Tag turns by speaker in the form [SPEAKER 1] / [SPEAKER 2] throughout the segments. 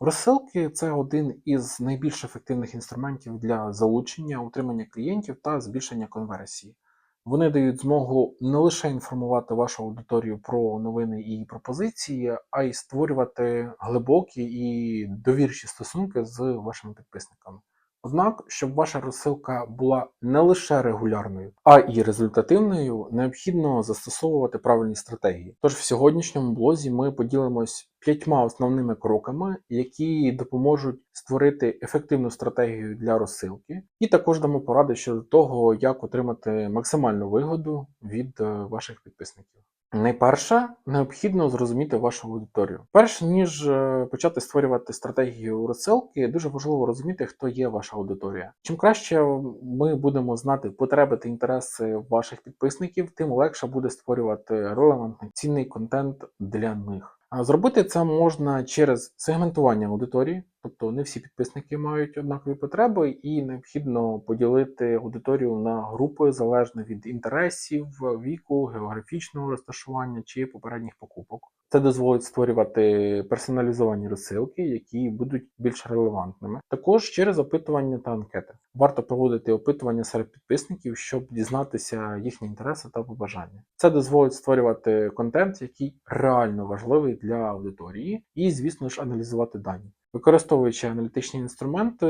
[SPEAKER 1] Розсилки це один із найбільш ефективних інструментів для залучення, утримання клієнтів та збільшення конверсії. Вони дають змогу не лише інформувати вашу аудиторію про новини і пропозиції, а й створювати глибокі і довірчі стосунки з вашими підписниками. Однак, щоб ваша розсилка була не лише регулярною, а й результативною, необхідно застосовувати правильні стратегії. Тож в сьогоднішньому блозі ми поділимось п'ятьма основними кроками, які допоможуть створити ефективну стратегію для розсилки, і також дамо поради щодо того, як отримати максимальну вигоду від е, ваших підписників. Найперше, необхідно зрозуміти вашу аудиторію. Перш ніж е, почати створювати стратегію розсилки, дуже важливо розуміти, хто є ваша аудиторія. Чим краще ми будемо знати потреби та інтереси ваших підписників, тим легше буде створювати релевантний цінний контент для них. А Зробити це можна через сегментування аудиторії, тобто не всі підписники мають однакові потреби, і необхідно поділити аудиторію на групи залежно від інтересів, віку, географічного розташування чи попередніх покупок. Це дозволить створювати персоналізовані розсилки, які будуть більш релевантними. Також через опитування та анкети. Варто проводити опитування серед підписників, щоб дізнатися їхні інтереси та побажання. Це дозволить створювати контент, який реально важливий для аудиторії, і, звісно ж, аналізувати дані. Використовуючи аналітичні інструменти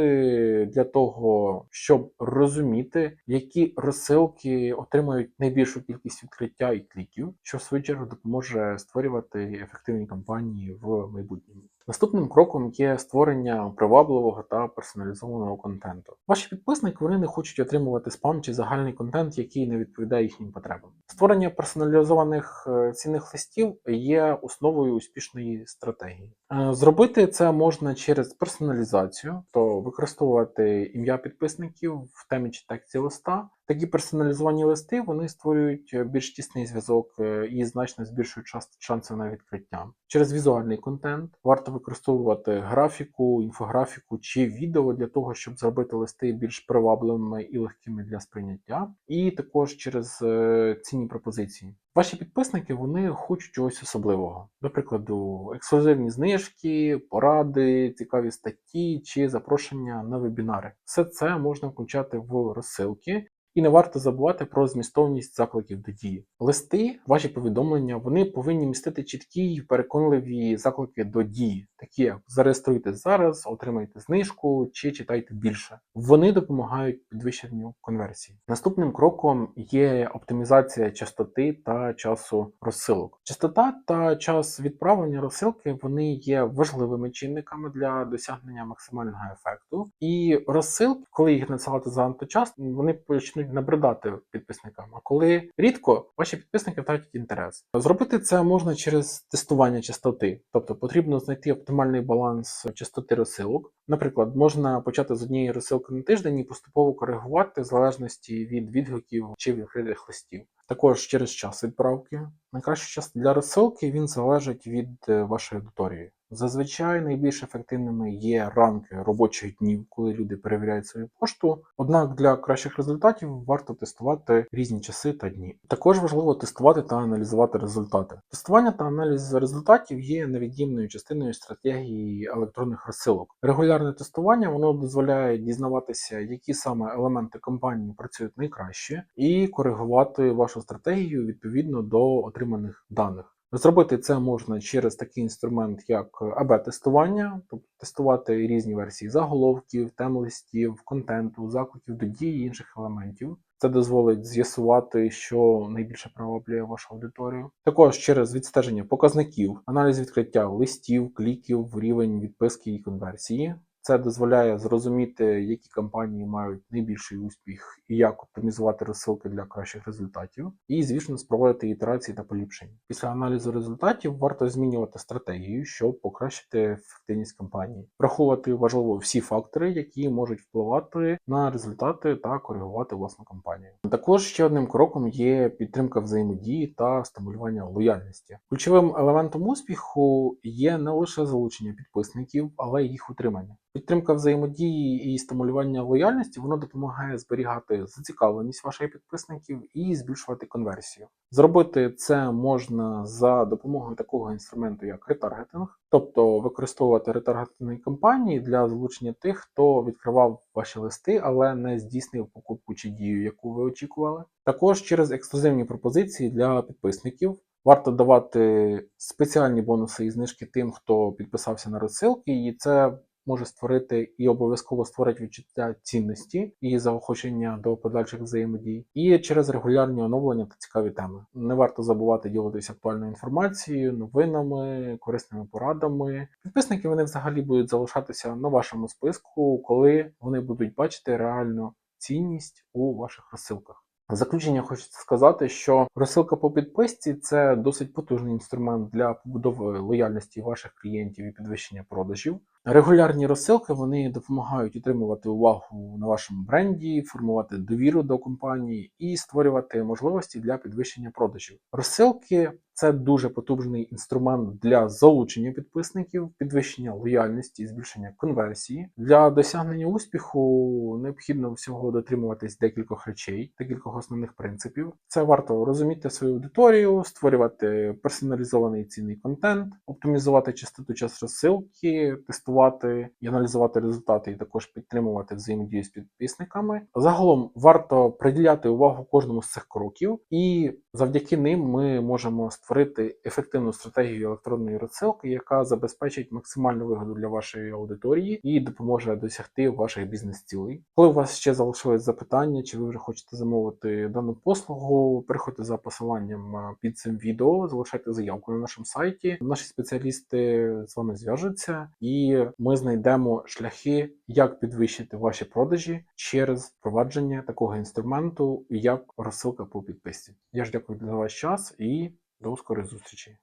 [SPEAKER 1] для того, щоб розуміти, які розсилки отримують найбільшу кількість відкриття і кліків, що в свою чергу допоможе створювати ефективні кампанії в майбутньому. Наступним кроком є створення привабливого та персоналізованого контенту. Ваші підписники вони не хочуть отримувати спам чи загальний контент, який не відповідає їхнім потребам. Створення персоналізованих е, цінних листів є основою успішної стратегії. Е, Зробити це можна через персоналізацію, то використовувати ім'я підписників в темі чи тексті листа. Такі персоналізовані листи вони створюють більш тісний зв'язок е, і значно збільшують шанси на відкриття. Через візуальний контент варто використовувати графіку, інфографіку чи відео для того, щоб зробити листи більш привабливими і легкими для сприйняття, і також через е, цінні пропозиції. Ваші підписники вони хочуть чогось особливого, до прикладу, ексклюзивні знижки, поради, цікаві статті чи запрошення на вебінари. Все це можна включати в розсилки. І не варто забувати про змістовність закликів до дії. Листи, ваші повідомлення, вони повинні містити чіткі й переконливі заклики до дії, такі як зареєструйтесь зараз, отримайте знижку чи читайте більше. Вони допомагають підвищенню конверсії. Наступним кроком є оптимізація частоти та часу розсилок. Частота та час відправлення розсилки вони є важливими чинниками для досягнення максимального ефекту. І розсилки, коли їх надсилати занадто часто, вони почнуть набридати підписникам. А коли рідко, ваші підписники втратять інтерес. Зробити це можна через тестування частоти, тобто потрібно знайти оптимальний баланс частоти розсилок. Наприклад, можна почати з однієї розсилки на тиждень і поступово коригувати в залежності від відгуків чи відкритих листів. Також через час відправки. Найкращий час для розсилки він залежить від е, вашої аудиторії. Зазвичай найбільш ефективними є ранки робочих днів, коли люди перевіряють свою пошту. Однак для кращих результатів варто тестувати різні часи та дні. Також важливо тестувати та аналізувати результати. Тестування та аналіз результатів є невід'ємною частиною стратегії електронних розсилок. Регулярне тестування воно дозволяє дізнаватися, які саме елементи компанії працюють найкраще, і коригувати вашу стратегію відповідно до отриманих даних. Зробити це можна через такий інструмент, як АБ-тестування, тобто тестувати різні версії заголовків, тем листів, контенту, закликів до дії інших елементів. Це дозволить з'ясувати, що найбільше приваблює вашу аудиторію. Також через відстеження показників, аналіз відкриття листів, кліків, рівень відписки і конверсії. Це дозволяє зрозуміти, які компанії мають найбільший успіх і як оптимізувати розсилки для кращих результатів, і, звісно, спроводити ітерації та поліпшення. Після аналізу результатів варто змінювати стратегію, щоб покращити ефективність кампанії, враховувати важливо всі фактори, які можуть впливати на результати та коригувати власну кампанію. Також ще одним кроком є підтримка взаємодії та стимулювання лояльності. Ключовим елементом успіху є не лише залучення підписників, але й їх утримання. Підтримка взаємодії і стимулювання лояльності воно допомагає зберігати зацікавленість ваших підписників і збільшувати конверсію. Зробити це можна за допомогою такого інструменту, як ретаргетинг, тобто використовувати ретаргетингові кампанії для залучення тих, хто відкривав ваші листи, але не здійснив покупку чи дію, яку ви очікували. Також через ексклюзивні пропозиції для підписників. Варто давати спеціальні бонуси і знижки тим, хто підписався на розсилки, і це може створити і обов'язково створить відчуття цінності і заохочення до подальших взаємодій, і через регулярні оновлення та цікаві теми. Не варто забувати ділитися актуальною інформацією, новинами, корисними порадами. Підписники вони взагалі будуть залишатися на вашому списку, коли вони будуть бачити реальну цінність у ваших розсилках. В заключення хочеться сказати, що розсилка по підписці це досить потужний інструмент для побудови лояльності ваших клієнтів і підвищення продажів. Регулярні розсилки вони допомагають утримувати увагу на вашому бренді, формувати довіру до компанії і створювати можливості для підвищення продажів. Розсилки це дуже потужний інструмент для залучення підписників, підвищення лояльності збільшення конверсії. Для досягнення успіху необхідно всього дотримуватись декількох речей, декількох основних принципів. Це варто розуміти свою аудиторію, створювати персоналізований цінний контент, оптимізувати частоту час розсилки, тестувати і аналізувати результати, і також підтримувати взаємодію з підписниками. Загалом варто приділяти увагу кожному з цих кроків, і завдяки ним ми можемо створити ефективну стратегію електронної розсилки, яка забезпечить максимальну вигоду для вашої аудиторії і допоможе досягти ваших бізнес-цілей. Коли у вас ще залишились запитання, чи ви вже хочете замовити дану послугу, переходьте за посиланням під цим відео, залишайте заявку на нашому сайті. Наші спеціалісти з вами зв'яжуться, і ми знайдемо шляхи, як підвищити ваші продажі через впровадження такого інструменту, як розсилка по підписці. Я ж дякую за ваш час і до скорої зустрічі.